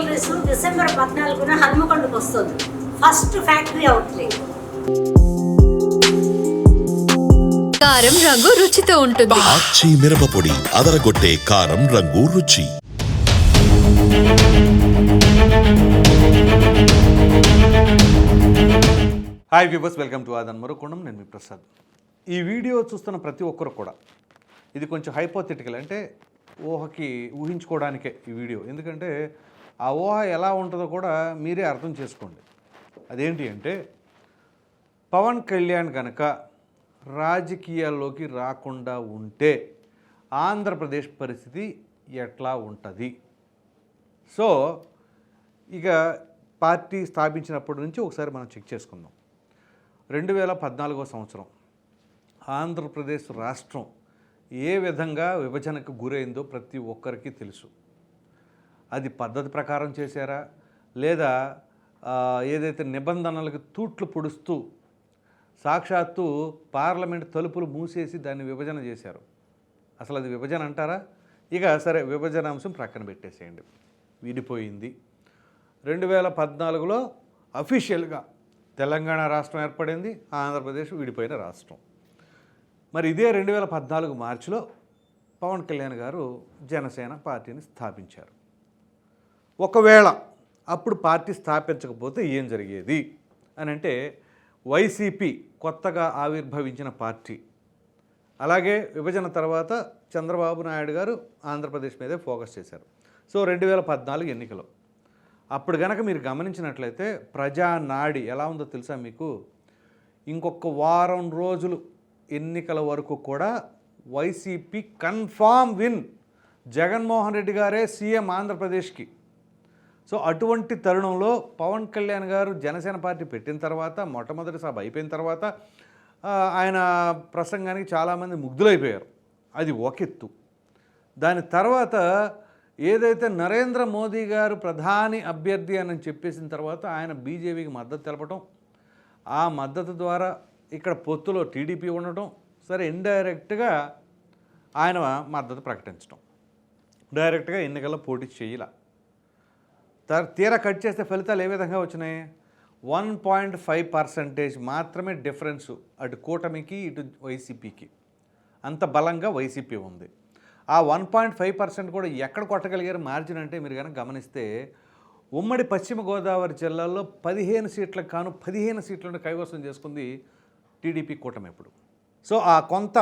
Jewelleries December పద్నాలుగున హన్మకొండకు వస్తుంది. First factory outlet కారం రంగు రుచితో ఉంటుంది. ఆచి మిరపపొడి అదరగొట్టే కారం రంగు రుచి. హాయ్ వ్యూవర్స్ వెల్కమ్ టు ఆదన్ మరొకొండం నేను మీ ప్రసాద్. ఈ వీడియో చూస్తున్న ప్రతి ఒక్కరు కూడా ఇది కొంచెం హైపోథెటికల్ అంటే ఊహకి ఊహించుకోవడానికే ఈ వీడియో. ఎందుకంటే ఆ ఊహ ఎలా ఉంటుందో కూడా మీరే అర్థం చేసుకోండి. అదేంటి అంటే పవన్ కళ్యాణ్ కనుక రాజకీయాల్లోకి రాకుండా ఉంటే ఆంధ్రప్రదేశ్ పరిస్థితి ఎట్లా ఉంటుంది? సో ఇక పార్టీ స్థాపించినప్పటి నుంచి ఒకసారి మనం చెక్ చేసుకుందాం. రెండు వేల పద్నాలుగో సంవత్సరం ఆంధ్రప్రదేశ్ రాష్ట్రం ఏ విధంగా విభజనకు గురైందో ప్రతి ఒక్కరికి తెలుసు. అది పద్ధతి ప్రకారం చేశారా? లేదా ఏదైతే నిబంధనలకు తూట్లు పొడుస్తూ సాక్షాత్తు పార్లమెంట్ తలుపులు మూసేసి దాన్ని విభజన చేశారు. అసలు అది విభజన అంటారా? ఇక సరే విభజన అంశం ప్రక్కన పెట్టేసేయండి. విడిపోయింది. రెండు వేల పద్నాలుగులో అఫీషియల్గా తెలంగాణ రాష్ట్రం ఏర్పడింది ఆంధ్రప్రదేశ్ విడిపోయిన రాష్ట్రం. మరి ఇదే రెండు వేల పద్నాలుగు మార్చిలో పవన్ కళ్యాణ్ గారు జనసేన పార్టీని స్థాపించారు. ఒకవేళ అప్పుడు పార్టీ స్థాపించకపోతే ఏం జరిగేది? అని అంటే వైసీపీ కొత్తగా ఆవిర్భవించిన పార్టీ. అలాగే విభజన తర్వాత చంద్రబాబు నాయుడు గారు ఆంధ్రప్రదేశ్ మీదే ఫోకస్ చేశారు. సో రెండు వేల పద్నాలుగు ఎన్నికలు. అప్పుడు గనక మీరు గమనించినట్లయితే ప్రజా నాడి ఎలా ఉందో తెలుసా మీకు? ఇంకొక వారం రోజులు ఎన్నికల వరకు కూడా YCP confirm win Jaganmohan Reddy గారే సీఎం ఆంధ్రప్రదేశ్కి. సో అటువంటి తరుణంలో పవన్ కళ్యాణ్ గారు జనసేన పార్టీ పెట్టిన తర్వాత మొట్టమొదటి సభ అయిపోయిన తర్వాత ఆయన ప్రసంగానికి చాలామంది ముగ్ధులైపోయారు. అది ఒకెత్తు దాని తర్వాత ఏదైతే నరేంద్ర మోదీ గారు ప్రధాని అభ్యర్థి అని చెప్పేసిన తర్వాత ఆయన బీజేపీకి మద్దతు తెలపటం ఆ మద్దతు ద్వారా ఇక్కడ పొత్తులో టీడీపీ ఉండటం సరే ఇండైరెక్ట్గా ఆయన మద్దతు ప్రకటించడం డైరెక్ట్గా ఎన్నికల్లో పోటీ చేయాల. తర్ తీరా కట్ చేస్తే ఫలితాలు ఏ విధంగా వచ్చినాయి? వన్ పాయింట్ ఫైవ్ పర్సెంటేజ్ మాత్రమే డిఫరెన్స్ అటు కూటమికి ఇటు వైసీపీకి. అంత బలంగా వైసీపీ ఉంది. ఆ వన్ పాయింట్ ఫైవ్ పర్సెంట్ కూడా ఎక్కడ కొట్టగలిగారు? మార్జిన్ అంటే మీరు కనుక గమనిస్తే ఉమ్మడి పశ్చిమ గోదావరి జిల్లాలో పదిహేను సీట్లకు కాను పదిహేను సీట్లను కైవసం చేసుకుంది టీడీపీ కూటమి ఇప్పుడు సో ఆ కొంత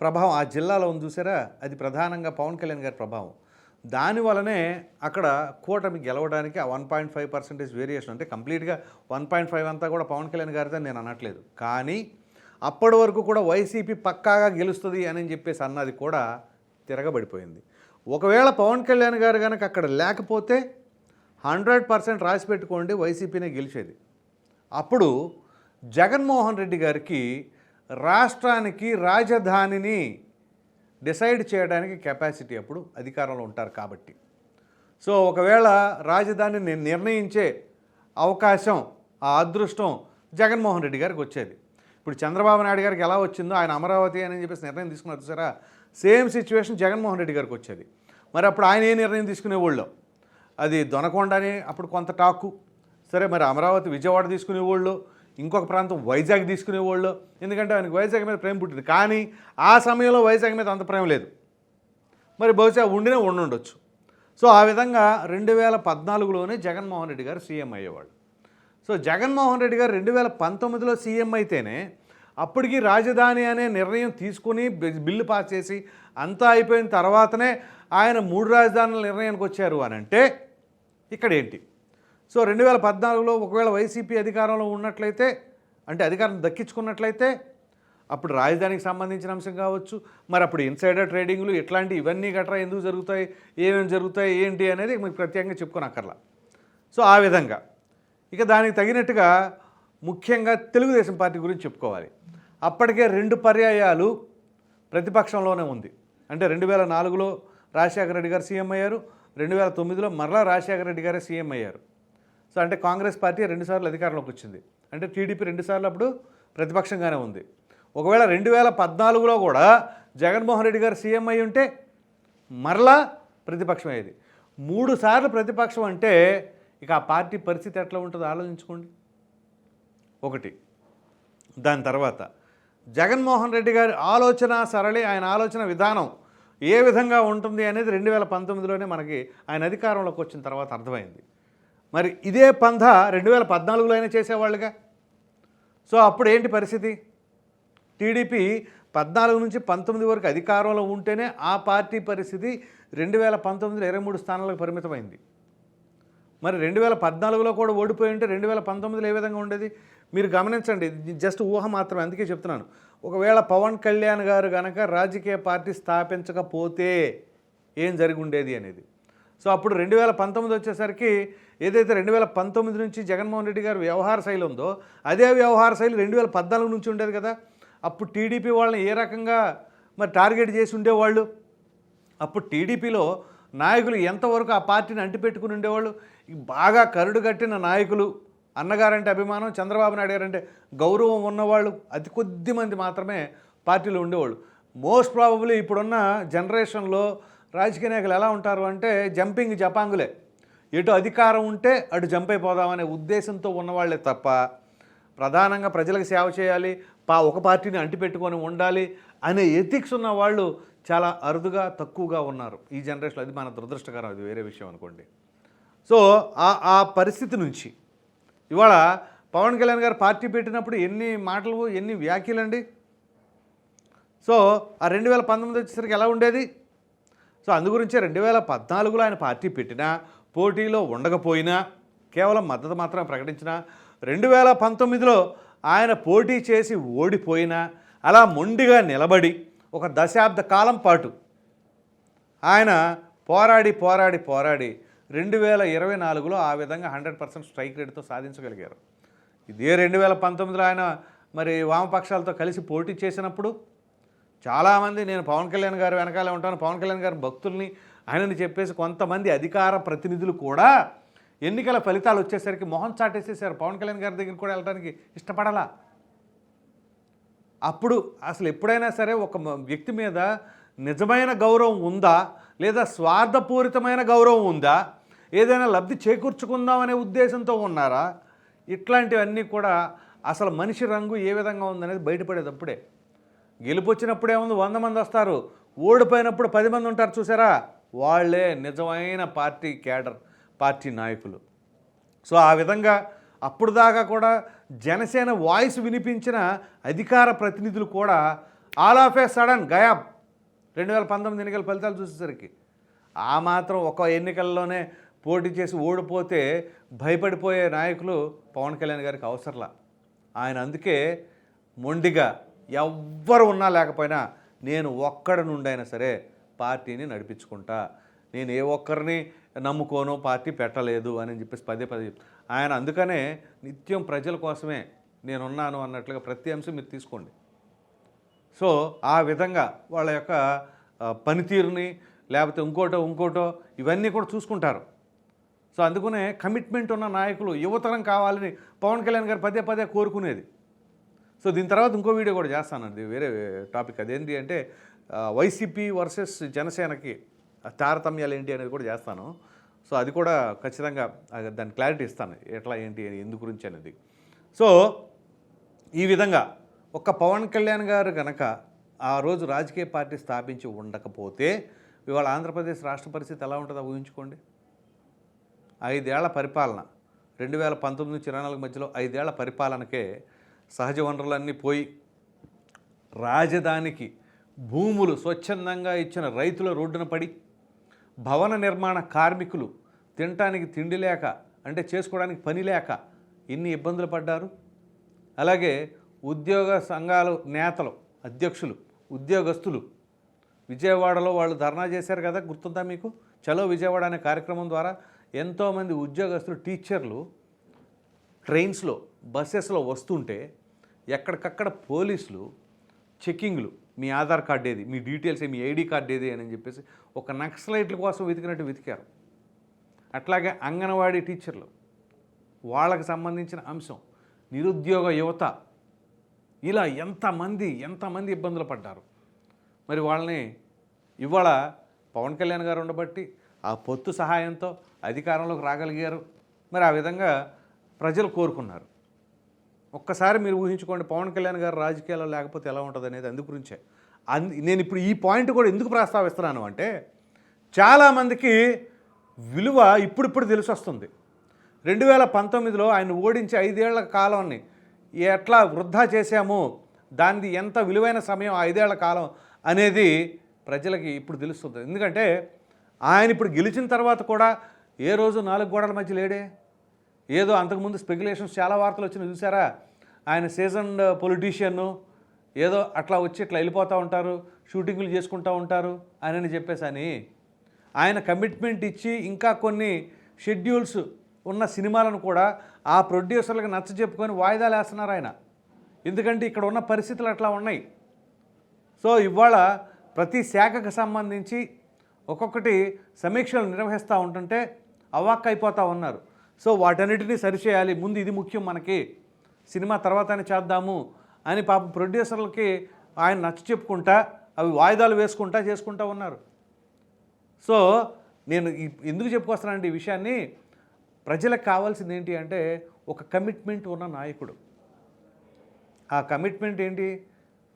ప్రభావం ఆ జిల్లాలో ఉంది చూసారా? అది ప్రధానంగా పవన్ కళ్యాణ్ గారి ప్రభావం. దాని వలనే అక్కడ కూటమి గెలవడానికి ఆ one point five percentage variation అంటే కంప్లీట్గా వన్ పాయింట్ ఫైవ్ అంతా కూడా పవన్ కళ్యాణ్ గారితో నేను అనట్లేదు. కానీ అప్పటి వరకు కూడా వైసీపీ పక్కాగా గెలుస్తుంది అని చెప్పేసి అన్నది కూడా తిరగబడిపోయింది. ఒకవేళ పవన్ కళ్యాణ్ గారు కనుక అక్కడ లేకపోతే హండ్రెడ్ పర్సెంట్ రాసి పెట్టుకోండి వైసీపీనే గెలిచేది. అప్పుడు జగన్మోహన్ రెడ్డి గారికి రాష్ట్రానికి రాజధానిని డిసైడ్ చేయడానికి కెపాసిటీ అప్పుడు అధికారంలో ఉంటారు కాబట్టి. సో ఒకవేళ రాజధానిని నిర్ణయించే అవకాశం ఆ అదృష్టం జగన్మోహన్ రెడ్డి గారికి వచ్చేది. ఇప్పుడు చంద్రబాబు నాయుడు గారికి ఎలా వచ్చిందో ఆయన అమరావతి అని చెప్పేసి నిర్ణయం తీసుకున్నారు చూసారా? సేమ్ సిచ్యువేషన్ జగన్మోహన్ రెడ్డి గారికి వచ్చేది. మరి అప్పుడు ఆయన ఏ నిర్ణయం తీసుకునేవాళ్ళు? అది దొనకొండ అని అప్పుడు కొంత టాకు. సరే మరి అమరావతి విజయవాడ తీసుకునేవాళ్ళు? ఇంకొక ప్రాంతం వైజాగ్ తీసుకునేవాళ్ళు. ఎందుకంటే ఆయనకి వైజాగ్ మీద ప్రేమ పుట్టింది. కానీ ఆ సమయంలో వైజాగ్ మీద అంత ప్రేమ లేదు. మరి బహుశా ఉండినే ఉండుండొచ్చు. సో ఆ విధంగా రెండు వేల పద్నాలుగులోనే జగన్మోహన్ రెడ్డి గారు సీఎం అయ్యేవాళ్ళు. సో జగన్మోహన్ రెడ్డి గారు రెండు వేల పంతొమ్మిదిలో సీఎం అయితేనే అప్పటికి రాజధాని అనే నిర్ణయం తీసుకుని బిల్లు పాస్ చేసి అంతా అయిపోయిన తర్వాతనే ఆయన మూడు రాజధానుల నిర్ణయానికి వచ్చారు అని అంటే ఇక్కడ ఏంటి సో రెండు వేల పద్నాలుగులో ఒకవేళ వైసీపీ అధికారంలో ఉన్నట్లయితే అంటే అధికారం దక్కించుకున్నట్లయితే అప్పుడు రాజధానికి సంబంధించిన అంశం కావచ్చు మరి అప్పుడు ఇన్సైడర్ ట్రేడింగ్లు ఇట్లాంటి ఇవన్నీ గట్రా ఎందుకు జరుగుతాయి ఏమేమి జరుగుతాయి ఏంటి అనేది మీకు ప్రత్యేకంగా చెప్పుకోనక్కర్లా. సో ఆ విధంగా. ఇక దానికి తగినట్టుగా ముఖ్యంగా తెలుగుదేశం పార్టీ గురించి చెప్పుకోవాలి. అప్పటికే రెండు పర్యాయాలు ప్రతిపక్షంలోనే ఉంది. అంటే రెండు వేల నాలుగులో రాజశేఖర రెడ్డి గారు సీఎం అయ్యారు రెండు వేల తొమ్మిదిలో మరలా రాజశేఖర రెడ్డి గారే సీఎం అయ్యారు. సో అంటే కాంగ్రెస్ పార్టీ రెండుసార్లు అధికారంలోకి వచ్చింది. అంటే టీడీపీ రెండుసార్లు అప్పుడు ప్రతిపక్షంగానే ఉంది. ఒకవేళ రెండు వేల పద్నాలుగులో కూడా జగన్మోహన్ రెడ్డి గారు సీఎం అయి ఉంటే మరలా ప్రతిపక్షం అయ్యేది. మూడు సార్లు ప్రతిపక్షం అంటే ఇక ఆ పార్టీ పరిస్థితి ఎట్లా ఉంటుందో ఆలోచించుకోండి. ఒకటి. దాని తర్వాత జగన్మోహన్ రెడ్డి గారి ఆలోచన సరళి ఆయన ఆలోచన విధానం ఏ విధంగా ఉంటుంది అనేది రెండు వేల పంతొమ్మిదిలోనే మనకి ఆయన అధికారంలోకి వచ్చిన తర్వాత అర్థమైంది. మరి ఇదే పంధ రెండు వేల పద్నాలుగులో అయినా చేసేవాళ్ళుగా? సో అప్పుడు ఏంటి పరిస్థితి? టీడీపీ పద్నాలుగు నుంచి పంతొమ్మిది వరకు అధికారంలో ఉంటేనే ఆ పార్టీ పరిస్థితి రెండు వేల పంతొమ్మిదిలో ఇరవై మూడు స్థానాలకు పరిమితమైంది. మరి రెండు వేల పద్నాలుగులో కూడా ఓడిపోయి ఉంటే రెండు వేల పంతొమ్మిదిలో ఏ విధంగా ఉండేది? మీరు గమనించండి జస్ట్ ఊహ మాత్రమే అందుకే చెప్తున్నాను. ఒకవేళ పవన్ కళ్యాణ్ గారు కనుక రాజకీయ పార్టీ స్థాపించకపోతే ఏం జరిగి ఉండేది అనేది? సో అప్పుడు రెండు వేల పంతొమ్మిది వచ్చేసరికి ఏదైతే రెండు వేల పంతొమ్మిది నుంచి జగన్మోహన్ రెడ్డి గారి వ్యవహార శైలి ఉందో అదే వ్యవహార శైలి రెండు వేల పద్నాలుగు నుంచి ఉండేది కదా. అప్పుడు టీడీపీ వాళ్ళని ఏ రకంగా మరి టార్గెట్ చేసి ఉండేవాళ్ళు? అప్పుడు టీడీపీలో నాయకులు ఎంతవరకు ఆ పార్టీని అంటిపెట్టుకుని ఉండేవాళ్ళు? బాగా కరుడు కట్టిన నాయకులు అన్నగారంటే అభిమానం చంద్రబాబు నాయుడు గారంటే గౌరవం ఉన్నవాళ్ళు అతి కొద్ది మంది మాత్రమే పార్టీలో ఉండేవాళ్ళు. మోస్ట్ ప్రాబబ్లీ ఇప్పుడున్న జనరేషన్లో రాజకీయ నాయకులు ఎలా ఉంటారు అంటే జంపింగ్ జపాంగులే. ఎటు అధికారం ఉంటే అటు జంప్ అయిపోదామనే ఉద్దేశంతో ఉన్నవాళ్ళే తప్ప ప్రధానంగా ప్రజలకు సేవ చేయాలి పా ఒక పార్టీని అంటిపెట్టుకొని ఉండాలి అనే ఎథిక్స్ ఉన్న వాళ్ళు చాలా అరుదుగా తక్కువగా ఉన్నారు. ఈ జనరేషన్లో అది మన దురదృష్టకరం అది వేరే విషయం అనుకోండి. సో ఆ ఆ పరిస్థితి నుంచి ఇవాళ పవన్ కళ్యాణ్ గారు పార్టీ పెట్టినప్పుడు ఎన్ని మాటలు ఎన్ని వ్యాఖ్యలండి? సో ఆ రెండు వేల పంతొమ్మిది వచ్చేసరికి ఎలా ఉండేది? సో అందుగురించే రెండు వేల పద్నాలుగులో ఆయన పార్టీ పెట్టినా పోటీలో ఉండకపోయినా కేవలం మద్దతు మాత్రం ప్రకటించినా రెండు వేల పంతొమ్మిదిలో ఆయన పోటీ చేసి ఓడిపోయినా అలా మొండిగా నిలబడి ఒక దశాబ్ద కాలం పాటు ఆయన పోరాడి పోరాడి పోరాడి రెండు వేల ఇరవై నాలుగులో ఆ విధంగా హండ్రెడ్ పర్సెంట్ స్ట్రైక్ రేట్తో సాధించగలిగారు. ఇదే రెండు వేల పంతొమ్మిదిలో ఆయన మరి వామపక్షాలతో కలిసి పోటీ చేసినప్పుడు చాలామంది నేను పవన్ కళ్యాణ్ గారు వెనకాలే ఉంటాను. పవన్ కళ్యాణ్ గారి భక్తుల్ని ఆయనని చెప్పేసి కొంతమంది అధికార ప్రతినిధులు కూడా ఎన్నికల ఫలితాలు వచ్చేసరికి మొహం చాటేసేసారు పవన్ కళ్యాణ్ గారి దగ్గర కూడా వెళ్ళడానికి ఇష్టపడాలా. అప్పుడు అసలు ఎప్పుడైనా సరే ఒక వ్యక్తి మీద నిజమైన గౌరవం ఉందా? లేదా స్వార్థపూరితమైన గౌరవం ఉందా? ఏదైనా లబ్ధి చేకూర్చుకుందాం అనే ఉద్దేశంతో ఉన్నారా? ఇట్లాంటివన్నీ కూడా అసలు మనిషి రంగు ఏ విధంగా ఉందనేది బయటపడేటప్పుడే. గెలుపు వచ్చినప్పుడు ఏముంది వంద మంది వస్తారు. ఓడిపోయినప్పుడు పది మంది ఉంటారు చూసారా? వాళ్ళే నిజమైన పార్టీ క్యాడర్ పార్టీ నాయకులు. సో ఆ విధంగా అప్పుడు దాకా కూడా జనసేన వాయిస్ వినిపించిన అధికార ప్రతినిధులు కూడా ఆల్ ఆఫ్ ఏ సడన్ గయాబ్. రెండు వేల పంతొమ్మిది ఎన్నికల ఫలితాలు చూసేసరికి. ఆ మాత్రం ఒక ఎన్నికల్లోనే పోటీ చేసి ఓడిపోతే భయపడిపోయే నాయకులు పవన్ కళ్యాణ్ గారికి అవసరంలా. ఆయన అందుకే మొండిగా ఎవ్వరు ఉన్నా లేకపోయినా నేను ఒక్కడ నుండైనా సరే పార్టీని నడిపించుకుంటా. నేను ఏ ఒక్కరిని నమ్ముకోను పార్టీ పెట్టలేదు అని చెప్పేసి పదే పదే ఆయన అందుకనే నిత్యం ప్రజల కోసమే నేనున్నాను అన్నట్లుగా ప్రతి అంశం మీరు తీసుకోండి. సో ఆ విధంగా వాళ్ళ యొక్క పనితీరుని లేకపోతే ఇంకోటో ఇంకోటో ఇవన్నీ కూడా చూసుకుంటారు. సో అందుకనే కమిట్మెంట్ ఉన్న నాయకులు యువతరం కావాలని పవన్ కళ్యాణ్ గారు పదే పదే కోరుకునేది. సో దీని తర్వాత ఇంకో వీడియో కూడా చేస్తానండి వేరే టాపిక్. అదేంటి అంటే వైసీపీ వర్సెస్ జనసేనకి తారతమ్యాలు ఏంటి అనేది కూడా చేస్తాను. సో అది కూడా ఖచ్చితంగా దాని క్లారిటీ ఇస్తాను. ఎట్లా ఏంటి అని ఎందు గురించి అనేది. సో ఈ విధంగా ఒక్క పవన్ కళ్యాణ్ గారు కనుక ఆ రోజు రాజకీయ పార్టీ స్థాపించి ఉండకపోతే ఇవాళ ఆంధ్రప్రదేశ్ రాష్ట్ర పరిస్థితి ఎలా ఉంటుందో ఊహించుకోండి. ఐదేళ్ళ పరిపాలన రెండు వేల పంతొమ్మిది నుంచి ఇరవై నాలుగు మధ్యలో ఐదేళ్ళ పరిపాలనకే సహజ వనరులన్నీ పోయి రాజధానికి భూములు స్వచ్ఛందంగా ఇచ్చిన రైతుల రోడ్డున పడి భవన నిర్మాణ కార్మికులు తినటానికి తిండి లేక అంటే చేసుకోవడానికి పని లేక ఎన్ని ఇబ్బందులు పడ్డారు. అలాగే ఉద్యోగ సంఘాలు నేతలు అధ్యక్షులు ఉద్యోగస్తులు విజయవాడలో వాళ్ళు ధర్నా చేశారు కదా గుర్తుందా మీకు? చలో విజయవాడ అనే కార్యక్రమం ద్వారా ఎంతోమంది ఉద్యోగస్తులు టీచర్లు ట్రైన్స్లో బస్సెస్లో వస్తుంటే ఎక్కడికక్కడ పోలీసులు చెక్కింగ్లు మీ ఆధార్ కార్డు ఏది మీ డీటెయిల్స్ ఏ, మీ ఐడి కార్డు ఏది అని చెప్పేసి ఒక నక్సలైట్ల కోసం వెతికినట్టు వెతికారు. అట్లాగే అంగన్వాడీ టీచర్లు వాళ్ళకి సంబంధించిన అంశం నిరుద్యోగ యువత ఇలా ఎంతమంది ఎంతమంది ఇబ్బందులు పడ్డారు. మరి వాళ్ళని ఇవాళ పవన్ కళ్యాణ్ గారు ఉండబట్టి ఆ పొత్తు సహాయంతో అధికారంలోకి రాగలిగారు. మరి ఆ విధంగా ప్రజలు కోరుకున్నారు. ఒక్కసారి మీరు ఊహించుకోండి పవన్ కళ్యాణ్ గారు రాజకీయాల్లో లేకపోతే ఎలా ఉంటుంది అనేది అందు గురించే. అందు నేను ఇప్పుడు ఈ పాయింట్ కూడా ఎందుకు ప్రస్తావిస్తున్నాను అంటే చాలామందికి విలువ ఇప్పుడిప్పుడు తెలిసి వస్తుంది రెండు వేల పంతొమ్మిదిలో ఆయన ఓడించి ఐదేళ్ళ కాలాన్ని ఎట్లా వృధా చేశాము దానిది ఎంత విలువైన సమయం ఐదేళ్ళ కాలం అనేది ప్రజలకి ఇప్పుడు తెలుస్తుంది. ఎందుకంటే ఆయన ఇప్పుడు గెలిచిన తర్వాత కూడా ఏ రోజు నాలుగు గోడల మధ్య లేడే? ఏదో అంతకుముందు స్పెక్యులేషన్స్ చాలా వార్తలు వచ్చినాయి చూసారా? ఆయన సీజన్ పొలిటీషియన్ను ఏదో అట్లా వచ్చి ఇట్లా వెళ్ళిపోతూ ఉంటారు షూటింగ్లు చేసుకుంటూ ఉంటారు అని చెప్పేసి అని ఆయన కమిట్మెంట్ ఇచ్చి ఇంకా కొన్ని షెడ్యూల్స్ ఉన్న సినిమాలను కూడా ఆ ప్రొడ్యూసర్లకు నచ్చ చెప్పుకొని వాయిదాలు వేస్తున్నారు ఆయన. ఎందుకంటే ఇక్కడ ఉన్న పరిస్థితులు అట్లా ఉన్నాయి. సో ఇవాళ ప్రతి శాఖకు సంబంధించి ఒక్కొక్కటి సమీక్షలు నిర్వహిస్తూ ఉంటుంటే అవాక్ అయిపోతూ ఉన్నారు. సో వాటన్నిటినీ సరిచేయాలి ముందు ఇది ముఖ్యం మనకి. సినిమా తర్వాతనే చేద్దాము అని పాప ప్రొడ్యూసర్లకి ఆయన నచ్చ చెప్పుకుంటా అవి వాయిదాలు వేసుకుంటా చేసుకుంటా ఉన్నారు. సో నేను ఎందుకు చెప్పుకొస్తానండి ఈ విషయాన్ని? ప్రజలకు కావాల్సింది ఏంటి అంటే ఒక కమిట్మెంట్ ఉన్న నాయకుడు. ఆ కమిట్మెంట్ ఏంటి?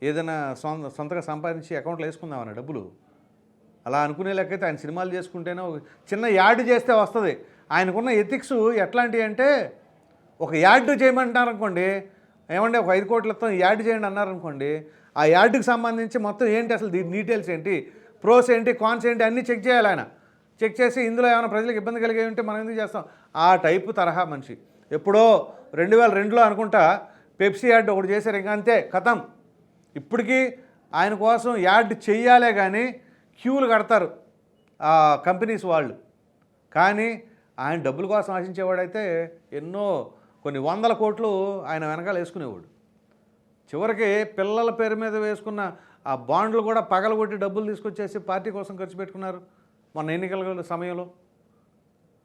ఏదైనా సొంత సొంతగా సంపాదించి అకౌంట్లో వేసుకుందామన్న డబ్బులు. అలా అనుకునే లెక్కైతే ఆయన సినిమాలు చేసుకుంటేనే చిన్న యాడ్ చేస్తే వస్తుంది. ఆయనకున్న ఎథిక్స్ ఎట్లాంటివి అంటే ఒక యాడ్ చేయమంటారు అనుకోండి ఏమంటే ఒక ఐదు కోట్లతో యాడ్ చేయండి అన్నారనుకోండి ఆ యాడ్కి సంబంధించి మొత్తం ఏంటి అసలు దీని డీటెయిల్స్ ఏంటి ప్రోస్ ఏంటి కాన్స్ ఏంటి అన్నీ చెక్ చేయాలి ఆయన. చెక్ చేసి ఇందులో ఏమైనా ప్రజలకు ఇబ్బంది కలిగే ఉంటే మనం ఎందుకు చేస్తాం? ఆ టైపు తరహా మనిషి. ఎప్పుడో రెండు వేల రెండులో అనుకుంటా పెప్సీ యాడ్ ఒకటి చేశారు ఇంకా అంతే కథం ఇప్పటికీ ఆయన కోసం యాడ్ చెయ్యాలే కానీ క్యూలు కడతారు ఆ కంపెనీస్ వాళ్ళు. కానీ ఆయన డబ్బుల కోసం ఆశించేవాడైతే ఎన్నో కొన్ని వందల కోట్లు ఆయన వెనకాల వేసుకునేవాడు. చివరికి పిల్లల పేరు మీద వేసుకున్న ఆ బాండ్లు కూడా పగలగొట్టి డబ్బులు తీసుకొచ్చేసి పార్టీ కోసం ఖర్చు పెట్టుకున్నారు మొన్న ఎన్నికల సమయంలో.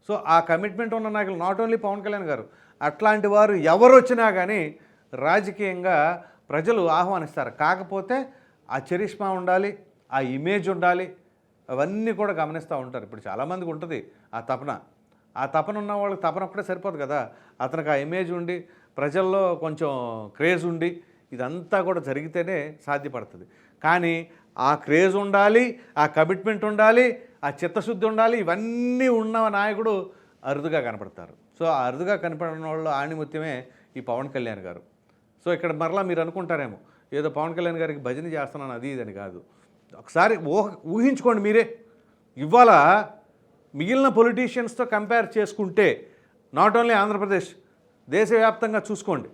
సో ఆ కమిట్మెంట్ ఉన్న నాయకులు నాట్ ఓన్లీ పవన్ కళ్యాణ్ గారు అట్లాంటి వారు ఎవరు వచ్చినా కానీ రాజకీయంగా ప్రజలు ఆహ్వానిస్తారు. కాకపోతే ఆ చరిష్మా ఉండాలి ఆ ఇమేజ్ ఉండాలి అవన్నీ కూడా గమనిస్తూ ఉంటారు. ఇప్పుడు చాలామందికి ఉంటుంది ఆ తపన. ఆ తపన ఉన్న వాళ్ళకి తపన ఒక్కటే సరిపోదు కదా. అతనికి ఆ ఇమేజ్ ఉండి ప్రజల్లో కొంచెం క్రేజ్ ఉండి ఇదంతా కూడా జరిగితేనే సాధ్యపడుతుంది. కానీ ఆ క్రేజ్ ఉండాలి ఆ కమిట్మెంట్ ఉండాలి ఆ చిత్తశుద్ధి ఉండాలి ఇవన్నీ ఉన్న నాయకుడు అరుదుగా కనపడతారు. సో ఆ అరుదుగా కనపడిన వాళ్ళు ఆణిముత్యమే ఈ పవన్ కళ్యాణ్ గారు. సో ఇక్కడ మరలా మీరు అనుకుంటారేమో ఏదో పవన్ కళ్యాణ్ గారికి భజన చేస్తున్నాను అది ఇదని కాదు. ఒకసారి ఊహ ఊహించుకోండి మీరే. ఇవాళ మిగిలిన పొలిటీషియన్స్తో కంపేర్ చేసుకుంటే నాట్ ఓన్లీ ఆంధ్రప్రదేశ్ దేశవ్యాప్తంగా చూసుకోండి.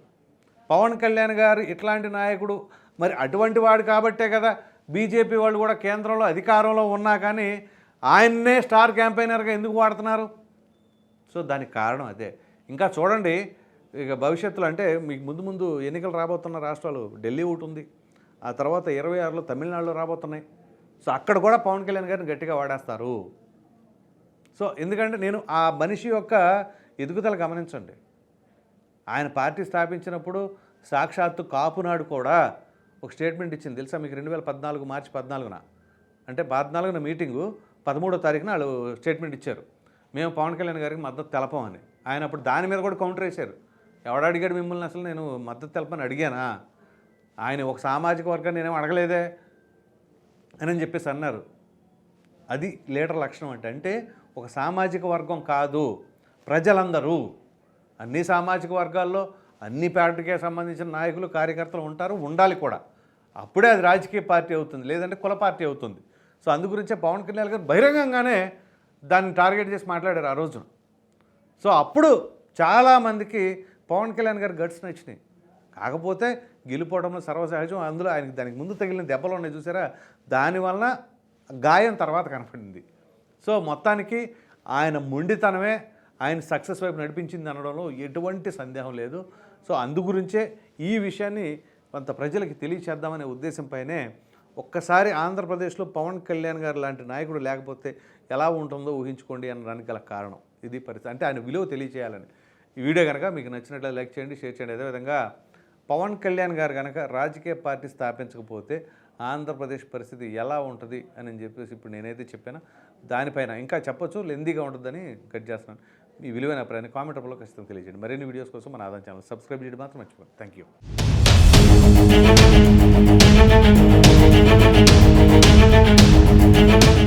పవన్ కళ్యాణ్ గారు ఇట్లాంటి నాయకుడు మరి అటువంటి వాడు కాబట్టే కదా బీజేపీ వాళ్ళు కూడా కేంద్రంలో అధికారంలో ఉన్నా కానీ ఆయన్నే స్టార్ క్యాంపెయినర్గా ఎందుకు వాడుతున్నారు? సో దానికి కారణం అదే. ఇంకా చూడండి ఇక భవిష్యత్తులో అంటే మీకు ముందు ముందు ఎన్నికలు రాబోతున్న రాష్ట్రాలు ఢిల్లీ ఒకటి ఉంది. ఆ తర్వాత ఇరవై ఆరులో తమిళనాడులో రాబోతున్నాయి. సో అక్కడ కూడా పవన్ కళ్యాణ్ గారిని గట్టిగా వాడేస్తారు. సో ఎందుకంటే నేను ఆ మనిషి యొక్క ఎదుగుదల గమనించండి. ఆయన పార్టీ స్థాపించినప్పుడు సాక్షాత్తు కాపునాడు కూడా ఒక స్టేట్మెంట్ ఇచ్చింది. తెలుసా మీకు రెండు వేల పద్నాలుగు మార్చి పద్నాలుగున? అంటే పద్నాలుగున మీటింగు పదమూడో తారీఖున వాళ్ళు స్టేట్మెంట్ ఇచ్చారు. మేము పవన్ కళ్యాణ్ గారికి మద్దతు తెలపమని ఆయన అప్పుడు దాని మీద కూడా కౌంటర్ వేశారు. ఎవడు అడిగాడు మిమ్మల్ని అసలు నేను మద్దతు తెలపని అడిగానా? ఆయన ఒక సామాజిక వర్గాన్ని నేనేం అడగలేదే అని చెప్పేసి అన్నారు. అది లీడర్ లక్షణం అంటే అంటే ఒక సామాజిక వర్గం కాదు ప్రజలందరూ. అన్ని సామాజిక వర్గాల్లో అన్ని పార్టీకే సంబంధించిన నాయకులు కార్యకర్తలు ఉంటారు ఉండాలి కూడా. అప్పుడే అది రాజకీయ పార్టీ అవుతుంది లేదంటే కుల పార్టీ అవుతుంది. సో అందు గురించే పవన్ కళ్యాణ్ గారు బహిరంగంగానే దాన్ని టార్గెట్ చేసి మాట్లాడారు ఆ రోజున. సో అప్పుడు చాలామందికి పవన్ కళ్యాణ్ గారి గట్స్ నచ్చినాయి. కాకపోతే గెలిపోవడంలో సర్వసహజం అందులో ఆయనకి దానికి ముందు తగిలిన దెబ్బలు ఉన్నాయి చూసారా? దానివల్ల గాయం తర్వాత కనపడింది. సో మొత్తానికి ఆయన మొండితనమే ఆయన సక్సెస్ వైపు నడిపించింది అనడంలో ఎటువంటి సందేహం లేదు. సో అందు గురించే ఈ విషయాన్ని కొంత ప్రజలకి తెలియచేద్దామనే ఉద్దేశంపైనే ఒక్కసారి ఆంధ్రప్రదేశ్లో పవన్ కళ్యాణ్ గారు లాంటి నాయకుడు లేకపోతే ఎలా ఉంటుందో ఊహించుకోండి అనడానికి గల కారణం. ఇది పరిస్థితి. అంటే ఆయన విలువ తెలియచేయాలని. ఈ వీడియో కనుక మీకు నచ్చినట్లయితే లైక్ చేయండి షేర్ చేయండి. అదేవిధంగా పవన్ కళ్యాణ్ గారు కనుక రాజకీయ పార్టీ స్థాపించకపోతే ఆంధ్రప్రదేశ్ పరిస్థితి ఎలా ఉంటుంది అని చెప్పేసి ఇప్పుడు నేనైతే చెప్పాను. దానిపైన ఇంకా చెప్పొచ్చు లెందీగా ఉంటుందని కట్ చేస్తున్నాను. మీ విలువైన అభిప్రాయాన్ని కామెంట్ రూపంలో ఖచ్చితంగా తెలియజేయండి. మరిన్ని వీడియోస్ కోసం మన ఆదాయం ఛానల్ సబ్స్క్రైబ్ చేయడం మాత్రం మర్చిపోండి థ్యాంక్ యూ